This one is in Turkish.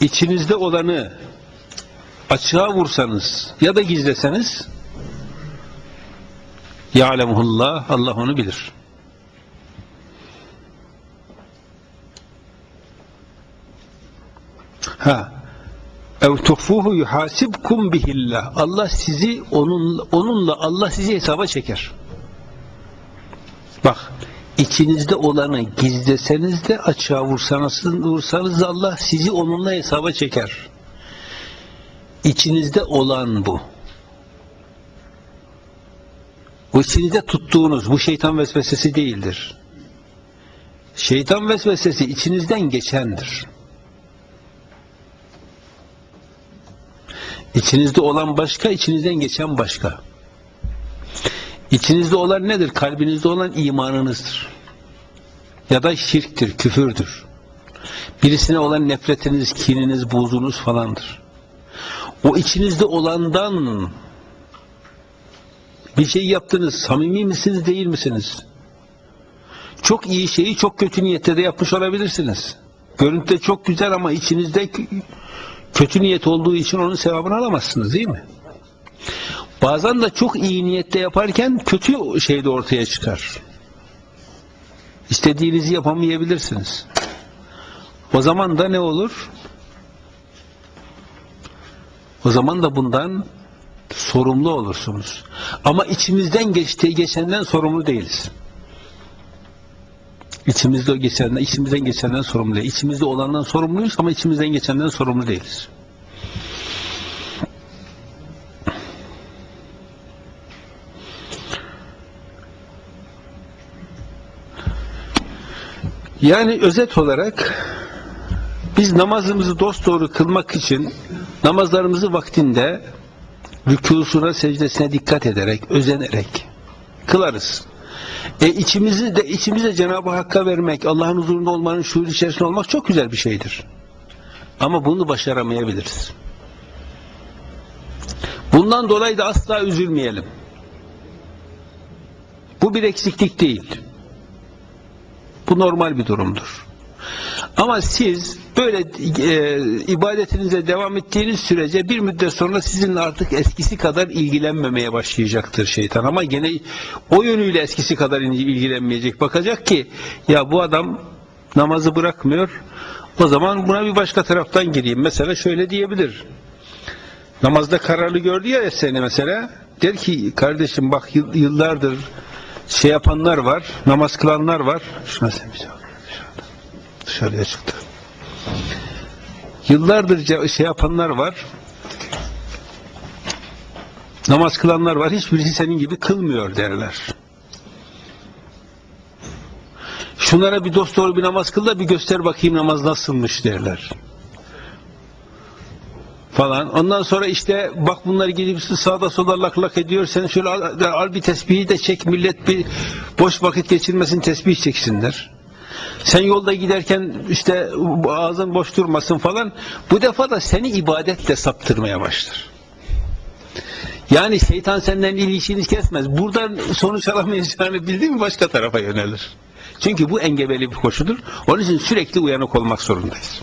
içinizde olanı açığa vursanız ya da gizleseniz ya'lemuhullah Allah onu bilir. Ha. Ev tuhfuhu yuhasibkum bihillah. Allah sizi onun onunla Allah sizi hesaba çeker. Bak içinizde olanı gizleseniz de açığa vursanız, vursanız da Allah sizi onunla hesaba çeker. İçinizde olan bu. Bu içinizde tuttuğunuz bu şeytan vesvesesi değildir. Şeytan vesvesesi içinizden geçendir. İçinizde olan başka, içinizden geçen başka. İçinizde olan nedir? Kalbinizde olan imanınızdır. Ya da şirktir, küfürdür. Birisine olan nefretiniz, kininiz, buzunuz falandır. O içinizde olandan bir şey yaptınız, samimi misiniz, değil misiniz? Çok iyi şeyi çok kötü niyette de yapmış olabilirsiniz. Görüntüde çok güzel ama içinizde kötü niyet olduğu için onun sevabını alamazsınız değil mi? Bazen de çok iyi niyette yaparken kötü şey de ortaya çıkar. İstediğinizi yapamayabilirsiniz. O zaman da ne olur? O zaman da bundan sorumlu olursunuz. Ama içimizden geçtiği geçenden sorumlu değiliz. İçimizde geçenden, içimizden geçenden sorumlu değiliz. İçimizde olandan sorumluyuz ama içimizden geçenden sorumlu değiliz. Yani özet olarak biz namazımızı dosdoğru kılmak için namazlarımızı vaktinde rükusuna, secdesine dikkat ederek, özenerek kılarız. E içimizi de içimize Cenab-ı Hakk'a vermek, Allah'ın huzurunda olmanın şuur içerisinde olmak çok güzel bir şeydir. Ama bunu başaramayabiliriz. Bundan dolayı da asla üzülmeyelim. Bu bir eksiklik değil. Bu normal bir durumdur. Ama siz böyle e, ibadetinize devam ettiğiniz sürece bir müddet sonra sizinle artık eskisi kadar ilgilenmemeye başlayacaktır şeytan. Ama gene o yönüyle eskisi kadar ilgilenmeyecek. Bakacak ki ya bu adam namazı bırakmıyor. O zaman buna bir başka taraftan gireyim. Mesela şöyle diyebilir. Namazda kararlı gördü ya seni mesela. Der ki kardeşim bak yıl- yıllardır şey yapanlar var, namaz kılanlar var. Şuna sen bir bak, dışarıda. Dışarıya çıktı. Yıllardır şey yapanlar var. Namaz kılanlar var. Hiçbirisi senin gibi kılmıyor derler. Şunlara bir dost doğru bir namaz kıl da bir göster bakayım namaz nasılmış derler falan. Ondan sonra işte bak bunlar gidip sağda solda lak lak ediyor. Sen şöyle al, al bir tesbihi de çek millet bir boş vakit geçirmesin tesbih çeksinler. Sen yolda giderken işte ağzın boş durmasın falan. Bu defa da seni ibadetle saptırmaya başlar. Yani şeytan senden ilişkini kesmez. Buradan sonuç alamayacağını bildi mi başka tarafa yönelir. Çünkü bu engebeli bir koşudur. Onun için sürekli uyanık olmak zorundayız.